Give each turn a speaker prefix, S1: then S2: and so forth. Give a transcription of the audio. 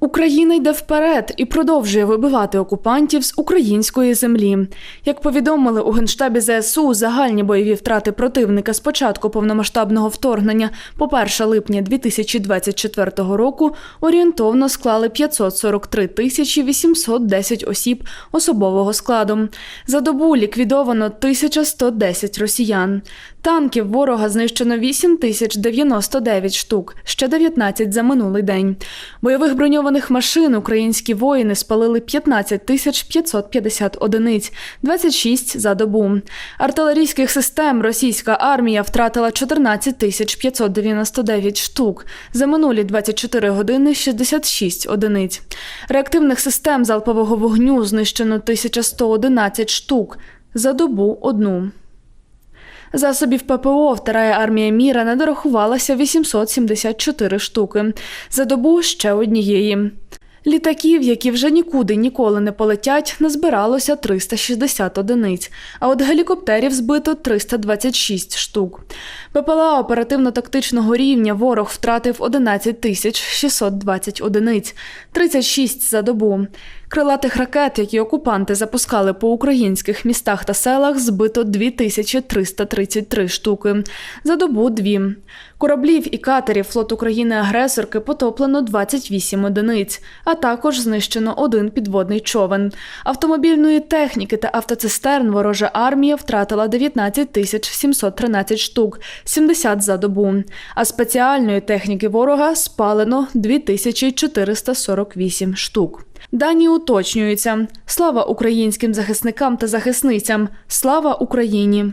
S1: Україна йде вперед і продовжує вибивати окупантів з української землі. Як повідомили у генштабі ЗСУ, загальні бойові втрати противника з початку повномасштабного вторгнення по 1 липня 2024 року орієнтовно склали 543 тисячі 810 осіб особового складу. За добу ліквідовано 1110 росіян. Танків ворога знищено 8099 штук, ще 19 за минулий день. Бойових броньованих машин українські воїни спалили 15 тисяч 550 одиниць, 26 за добу. Артилерійських систем російська армія втратила 14 тисяч 599 штук, за минулі 24 години 66 одиниць. Реактивних систем залпового вогню знищено 1111 штук, за добу одну. Засобів ППО Вторая армія міра не дорахувалася 874 штуки. За добу ще однієї. Літаків, які вже нікуди ніколи не полетять, назбиралося 360 одиниць, а от гелікоптерів збито 326 штук. ППЛА оперативно-тактичного рівня ворог втратив 11 тисяч 620 одиниць, 36 за добу. Крилатих ракет, які окупанти запускали по українських містах та селах, збито 2333 штуки. За добу дві. Кораблів і катерів флот України-агресорки потоплено 28 одиниць, а також знищено один підводний човен. Автомобільної техніки та автоцистерн ворожа армія втратила 19 тисяч 713 штук, 70 за добу. А спеціальної техніки ворога спалено 2448 штук. Дані уточнюються. Слава українським захисникам та захисницям! Слава Україні!